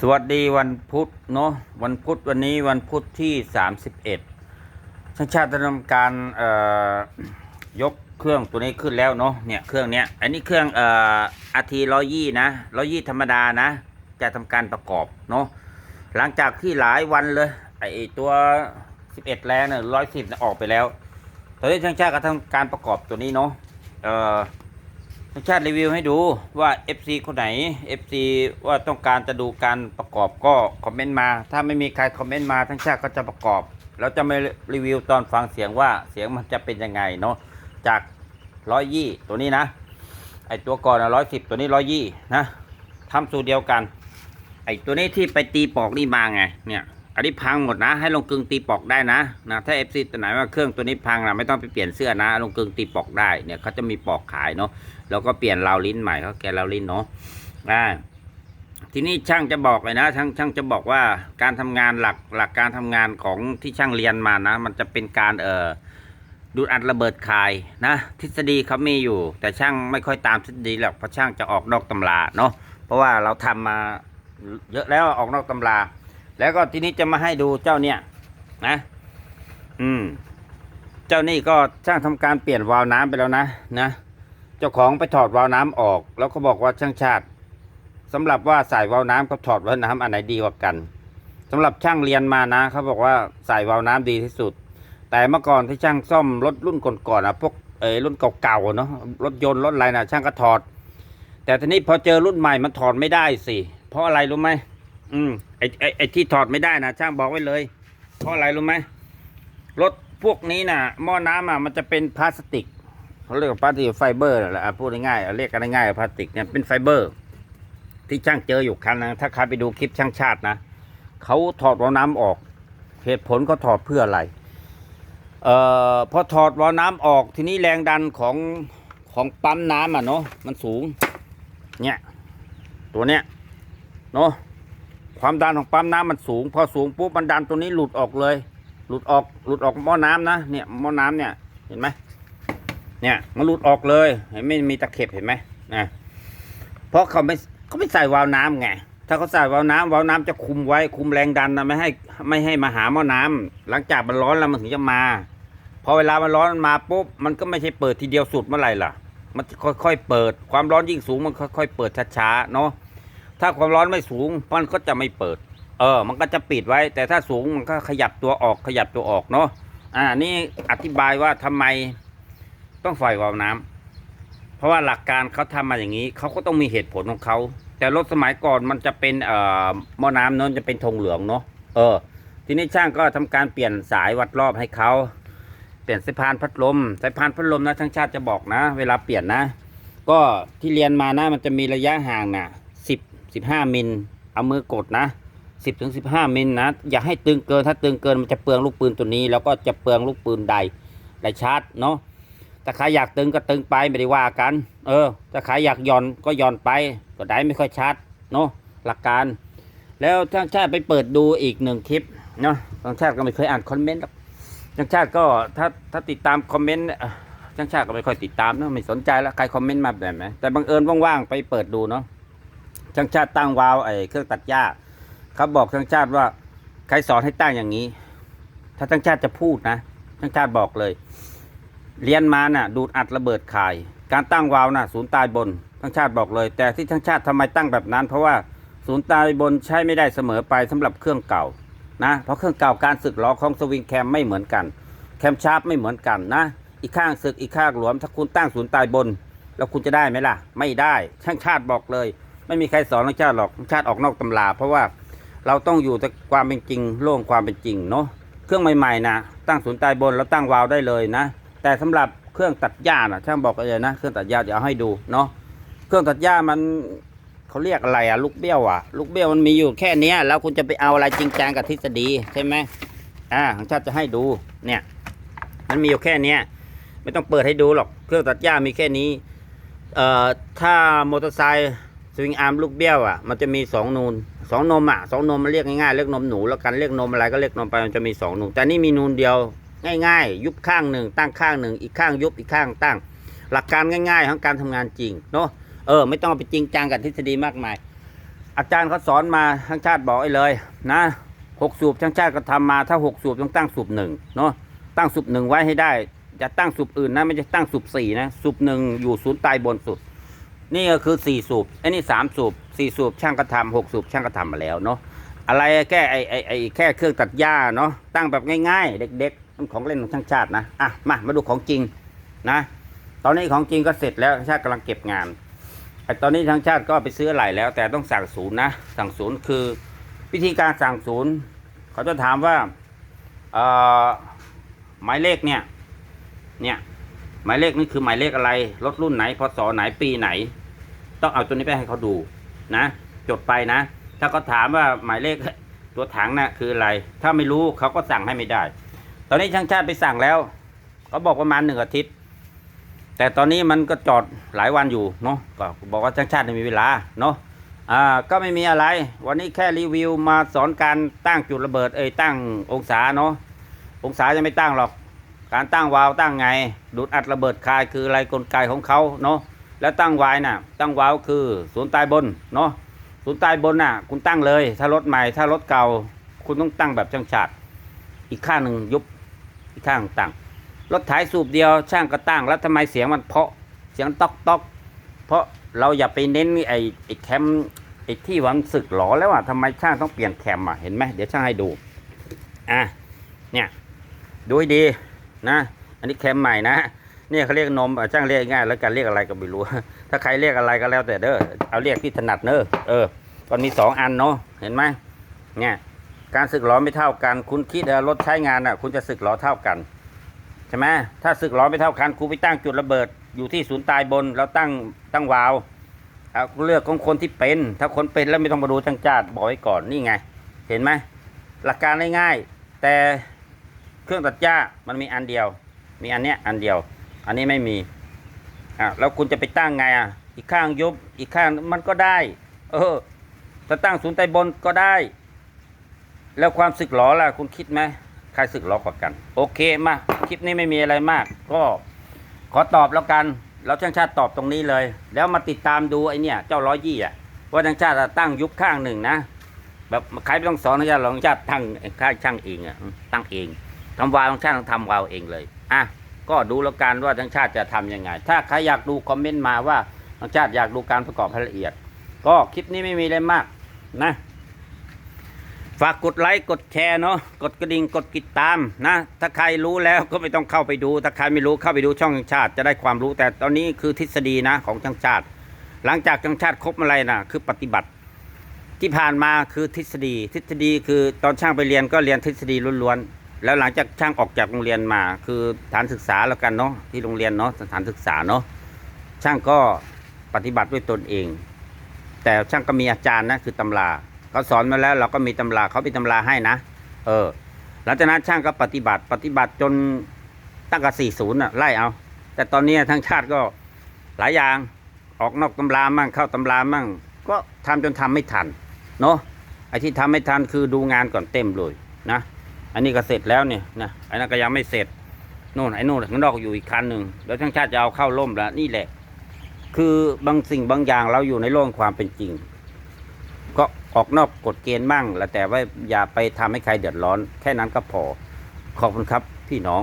สวัสดีวันพุธเนาะวันพุธวันนี้วันพุธที่31ช่างชาติทำการเอ่อยกเครื่องตัวนี้ขึ้นแล้วเนาะเนี่ยเครื่องเนี้ยอันนี้เครื่องเอ่ออาทีร้อยยี่นะร้อยยี่ธรรมดานะ จะทำการประกอบเนาะหลังจากที่หลายวันเลยไอตัว11แรงเนี่ยร้อยสิบออกไปแล้วตอนนี้ช่างชาติก็ทำการประกอบตัวนี้เนาะเอ่อ ชางชาติรีวิวให้ดูว่า FC คนไหน FC ว่าต้องการจะดูการประกอบก็คอมเมนต์มา ถ้าไม่มีใครคอมเมนต์มาทั้งชาติก็จะประกอบ แล้วจะไม่รีวิวตอนฟังเสียงว่าเสียงมันจะเป็นยังไงเนาะจากร้อยยี่ตัวนี้นะ ไอตัวก่อนร้อยสิบตัวนี้ร้อยยี่นะทำสูตรเดียวกัน ไอตัวนี้ที่ไปตีปอกนี่มาไงเนี่ย อันนี้พังหมดนะ ให้ลงกึงตีปอกได้นะนะถ้า FC ตัวไหนว่าเครื่องตัวนี้พังนะไม่ต้องไปเปลี่ยนเสื้อนะ ลงกึงตีปอกได้เนี่ยเขาจะมีปอกขายเนาะแล้วก็เปลี่ยนราวลิ้นใหม่เขาแกราวลิ้นเนาะอ่าทีนี้ช่างจะบอกเลยนะช่างช่างจะบอกว่าการทำงานหลักหลักการทำงานของที่ช่างเรียนมานะ มันจะเป็นการเอ่อดูดอัดระเบิดคายนะทฤษฎีเขามีอยู่ แต่ช่างไม่ค่อยตามทฤษฎีหรอกเพราะช่างจะออกนอกตำราเนาะเพราะว่าเราทำมาเยอะแล้วออกนอกตำรา แล้วก็ทีนี้จะมาให้ดูเจ้าเนี่ยนะ อืม เจ้านี่ก็ช่างทำการเปลี่ยนวาล์วน้ำไปแล้วนะนะเจ้าของไปถอดวาล์วน้ำออก แล้วก็บอกว่าช่างชาติสำหรับว่าใส่วาล์วน้ำกับถอดวาล์วน้ำอันไหนดีกว่ากันสำหรับช่างเรียนมานะเขาบอกว่าใส่วาล์วน้ำดีที่สุด แต่เมื่อก่อนที่ช่างซ่อมรถรุ่นก่อนๆอะพวกเออรุ่นเก่าๆเนาะรถยนต์รถอะไรนะช่างก็ถอด แต่ทีนี้พอเจอรุ่นใหม่มันถอดไม่ได้สิเพราะอะไรรู้ไหม อืมไอไอไอที่ถอดไม่ได้นะช่างบอกไว้เลย เพราะอะไรรู้ไหมรถพวกนี้น่ะหม้อน้ำอะมันจะเป็นพลาสติกเขาเรียกว่าพลาสติกไฟเบอร์แหละอะพูดง่ายๆเรียกกันง่ายๆพลาสติกเนี่ยเป็นไฟเบอร์ ที่ช่างเจออยู่ครั้งนึงถ้าใครไปดูคลิปช่างชาตินะเขาถอดวาล์วน้ำออก เหตุผลเขาถอดเพื่ออะไรเอ่อพอถอดวาล์วน้ำออกทีนี้แรงดันของของปั๊มน้ำอะเนาะมันสูงเนี่ยตัวเนี้ยเนาะ ความดันของปั๊มน้ำมันสูง พอสูงปุ๊บมันดันตัวนี้หลุดออกเลย หลุดออกหลุดออกหม้อน้ำนะเนี่ยหม้อน้ำเนี่ยเห็นไหมเนี่ยมันหลุดออกเลยเห็นไม่มีตะเข็บเห็นไหมนะเพราะเขาไม่เขาไม่ใส่วาล์วน้ำไงถ้าเขาใส่วาล์วน้ำวาล์วน้ำจะคุมไว้คุมแรงดันนะไม่ให้ไม่ให้มาหาหม้อน้ำหลังจากมันร้อนแล้วมันถึงจะมา พอเวลามันร้อนมันมาปุ๊บมันก็ไม่ใช่เปิดทีเดียวสุดเมื่อไหร่ล่ะ มันจะค่อยๆเปิดความร้อนยิ่งสูงมันค่อยๆเปิดช้าๆเนาะ ถ้าความร้อนไม่สูงมันก็จะไม่เปิด เออ มันก็จะปิดไว้ แต่ถ้าสูงมันก็ขยับตัวออกขยับตัวออกเนาะอ่านี่อธิบายว่าทำไมต้องใส่วาล์วน้ำเพราะว่าหลักการเขาทำมาอย่างนี้เขาก็ต้องมีเหตุผลของเขาแต่รถสมัยก่อนมันจะเป็นเอ่อหม้อน้ำเนั้นจะเป็นธงเหลืองเนาะเออ ทีนี้ช่างก็ทำการเปลี่ยนสายวัดรอบให้เขาเปลี่ยนสายพานพัดลมสายพานพัดลมนะช่างชาติจะบอกนะ เวลาเปลี่ยนนะ ก็ที่เรียนมานะมันจะมีระยะห่างนะ สิบห้ามิลเอามือกดนะสิบถึงสิบห้ามิลนะอย่าให้ตึงเกินถ้าตึงเกินมันจะเปลืองลูกปืนตัวนี้ แล้วก็จะเปลืองลูกปืนใดไดชาร์จเนาะถ้าใครอยากตึงก็ตึงไปไม่ได้ว่ากัน เออถ้าใครอยากย่อนก็ย่อนไป ก็ได้ไม่ค่อยชัดเนาะหลักการ แล้วทางชาติไปเปิดดูอีกหนึ่งคลิปเนาะทางชาติก็ไม่เคยอ่านคอมเมนต์หรอกทางชาติก็ถ้าถ้าติดตามคอมเมนต์เอ่อทางชาติก็ไม่ค่อยติดตามเนาะไม่สนใจแล้วใครคอมเมนต์มาแบบไหนแต่บังเอิญว่างๆไปเปิดดูเนาะ ทางชาติตั้งวาล์วไอ้เครื่องตัดหญ้าเขาบอกทางชาติว่าใครสอนให้ตั้งอย่างนี้ ถ้าทางชาติจะพูดนะทางชาติบอกเลย เรียนมาน่ะ ดูดอัดระเบิดขาย การตั้งวาล์วน่ะ ศูนย์ตายบนทั้งชาติบอกเลย แต่ที่ทั้งชาติทำไมตั้งแบบนั้น เพราะว่าศูนย์ตายบนใช้ไม่ได้เสมอไปสำหรับเครื่องเก่านะเพราะเครื่องเก่าการสึกล้อของสวิงแคมไม่เหมือนกัน แคมชาร์ปไม่เหมือนกันนะ อีกข้างสึกอีกข้างหลวม ถ้าคุณตั้งศูนย์ตายบน แล้วคุณจะได้ไหมล่ะ ไม่ได้ช่างชาติบอกเลย ไม่มีใครสอนทั้งชาติหรอกทั้งชาติออกนอกตำราเพราะว่าเราต้องอยู่แต่ความเป็นจริง โลกความเป็นจริงเนาะเครื่องใหม่ๆนะตั้งศูนย์ตายบนแล้วตั้งวาล์วได้เลยนะ แต่สำหรับเครื่องตัดหญ้านะช่างบอกเลยนะเครื่องตัดหญ้าเดี๋ยวเอาให้ดูเนาะเครื่องตัดหญ้ามันเขาเรียกอะไรอะลูกเบี้ยวอะลูกเบี้ยวมันมีอยู่แค่เนี้ยแล้วคุณจะไปเอาอะไรจริงจังกับทฤษฎีใช่ไหมอ่าของชาติจะให้ดูเนี่ย มันมีอยู่แค่เนี้ยไม่ต้องเปิดให้ดูหรอกเครื่องตัดหญ้ามีแค่นี้เอ่อถ้ามอเตอร์ไซค์ สวิงอาร์มลูกเบี้ยวอะมันจะมีสองนูนสองนมอะสองนมมันเรียกง่ายๆเรียกนมหนูแล้วกันเรียกนมอะไรก็เรียกนมไปมันจะมีสองนูนแต่นี่มีนูนเดียวง่ายๆ ยุบข้างหนึ่งตั้งข้างหนึ่งอีกข้างยุบอีกข้างตั้ง หลักการง่ายๆของการทำงานจริงเนาะเออไม่ต้องไปจริงจังกับทฤษฎีมากมาย อาจารย์เขาสอนมาช่างชาติบอกไอ้เลยนะหกสูบช่างชาติก็ทำมาถ้าหกสูบต้องตั้งสูบหนึ่งเนาะตั้งสูบหนึ่งไว้ให้ได้จะตั้งสูบอื่นนะไม่ใช่ตั้งสูบสี่นะสูบหนึ่งอยู่ศูนย์ตายบนสุด นี่ก็คือสี่สูบไอ้นี่สามสูบสี่สูบช่างก็ทำหกสูบช่างก็ทำมาแล้วเนาะอะไรแก้ไอ้ไอ้ไอ้แค่เครื่องตัดหญ้าเนาะตั้งแบบง่ายๆ เด็กๆของเล่นของช่างชาตินะอะมามาดูของจริงนะ ตอนนี้ของจริงก็เสร็จแล้วช่างชาติกำลังเก็บงานไอ้ตอนนี้ทางชาติก็ไปซื้ออะไหลแล้ว แต่ต้องสั่งศูนย์นะสั่งศูนย์คือวิธีการสั่งศูนย์เขาจะถามว่าเอ่อหมายเลขเนี่ยเนี่ย หมายเลขนี่คือหมายเลขอะไร รถรุ่นไหนพศไหนปีไหน ต้องเอาตัวนี้ไปให้เขาดูนะ จดไปนะ ถ้าเขาถามว่าหมายเลขตัวถังน่ะคืออะไร ถ้าไม่รู้เขาก็สั่งให้ไม่ได้ ตอนนี้ช่างชาติไปสั่งแล้วเขาบอกประมาณหนึ่งอาทิตย์ แต่ตอนนี้มันก็จอดหลายวันอยู่เนาะก็บอกว่าช่างชาติไม่มีเวลาเนาะอ่าก็ไม่มีอะไร วันนี้แค่รีวิวมาสอนการตั้งจุดระเบิดเอ้ยตั้งองศาเนาะองศายังไม่ตั้งหรอก การตั้งวาล์วตั้งไง ดูดอัดระเบิดคายคืออะไรกลไกของเขาเนาะแล้วตั้งวายน่ะ ตั้งวาล์วคือศูนย์ใตายบนเนาะศูนย์ใตายบนน่ะ คุณตั้งเลย ถ้ารถใหม่ถ้ารถเก่า คุณต้องตั้งแบบช่างชาติอีกข้างหนึ่งยุบอีกข้างตั้งรถถ่ายสูบเดียวช่างก็ตั้งแล้วทำไมเสียงมันเพาะเสียงต๊อกต๊อกเพราะเราอย่าไปเน้นไอ้ไอ้แคมไอ้ที่วันสึกหลอแล้วอะทำไมช่างต้องเปลี่ยนแคมอะเห็นไหมเดี๋ยวช่างให้ดูอะเนี่ยดูให้ดี นะ อันนี้แคมใหม่นะเนี่ยเขาเรียกนมอะช่างเรียกง่ายแล้วกันเรียกอะไรก็ไม่รู้ ถ้าใครเรียกอะไรก็แล้วแต่เด้อเอาเรียกที่ถนัดเนอะเออมันมีสองอันเนาะเห็นไหมเนี่ยการสึกหลอไม่เท่ากัน คุณคิดว่ารถใช้งานอะ คุณจะสึกหลอเท่ากันใช่ไหมถ้าศึกล้อไม่เท่ากันครูไปตั้งจุดระเบิดอยู่ที่ศูนย์ตายบนแล้วตั้งตั้งวาล์วเอาเลือกของคนที่เป็น ถ้าคนเป็นแล้วไม่ต้องมาดูทางจาดบอกไว้ก่อนนี่ไง เห็นไหมหลักการง่ายๆแต่ เครื่องตัดหญ้ามันมีอันเดียว มีอันเนี้ยอันเดียว อันนี้ไม่มีอะแล้วคุณจะไปตั้งไงอะ อีกข้างยุบอีกข้างมันก็ได้ เออถ้าตั้งศูนย์ใต้บนก็ได้ แล้วความสึกหลอล่ะ คุณคิดไหมใครสึกหลอกว่ากัน โอเคมาคลิปนี้ไม่มีอะไรมาก ก็ขอตอบแล้วกันแล้วช่างชาติตอบตรงนี้เลย แล้วมาติดตามดูไอเนี่ยเจ้าร้อยยี่อะว่าช่างชาติตั้งยุบข้างหนึ่งนะแบบใครไม่ต้องสอนนะช่างหรองชาติตั้งข้างช่างเองอะตั้งเอง ทำวาล์วช่างชาติต้องทำวาวเองเลยอะก็ดูแล้วกันว่าช่างชาติจะทำยังไง ถ้าใครอยากดูคอมเมนต์มาว่าช่างชาติอยากดูการประกอบให้ละเอียด ก็คลิปนี้ไม่มีอะไรมากนะ ฝากกดไลค์กดแชร์เนาะกดกระดิ่งกดติดตามนะ ถ้าใครรู้แล้วก็ไม่ต้องเข้าไปดู ถ้าใครไม่รู้เข้าไปดูช่องช่างชาติจะได้ความรู้แต่ตอนนี้คือทฤษฎีนะของช่างชาติ หลังจากช่างชาติครบอะไรนะคือปฏิบัติ ที่ผ่านมาคือทฤษฎี ทฤษฎีคือตอนช่างไปเรียนก็เรียนทฤษฎีล้วนๆ แล้วหลังจากช่างออกจากโรงเรียนมา คือฐานศึกษาแล้วกันเนาะที่โรงเรียนเนาะสถานศึกษาเนาะช่างก็ปฏิบัติด้วยตนเอง แต่ช่างก็มีอาจารย์นะคือตำราเขาสอนมาแล้วเราก็มีตำราเขามีตำราให้นะ เออหลังจากนั้นช่างก็ปฏิบัติปฏิบัติจนตั้งแต่สี่ศูนย์อะไล่เอา แต่ตอนนี้ทั้งชาติก็หลายอย่างออกนอกตำรามั่งเข้าตำรามั่ง ก็ทำจนทำไม่ทันเนาะไอ้ที่ทำไม่ทันคือดูงานก่อนเต็มเลยนะ อันนี้ก็เสร็จแล้วเนี่ยนะไอ้นั่นก็ยังไม่เสร็จโน่นไอ้นู่นข้างนอกอยู่อีกคันหนึ่งแล้วทั้งชาติจะเอาเข้าร่มแล้วนี่แหละ คือบางสิ่งบางอย่างเราอยู่ในโลกความเป็นจริง ก็ออกนอกกฎเกณฑ์บ้างแล้วแต่ว่าอย่าไปทำให้ใครเดือดร้อน แค่นั้นก็พอขอบคุณครับพี่น้อง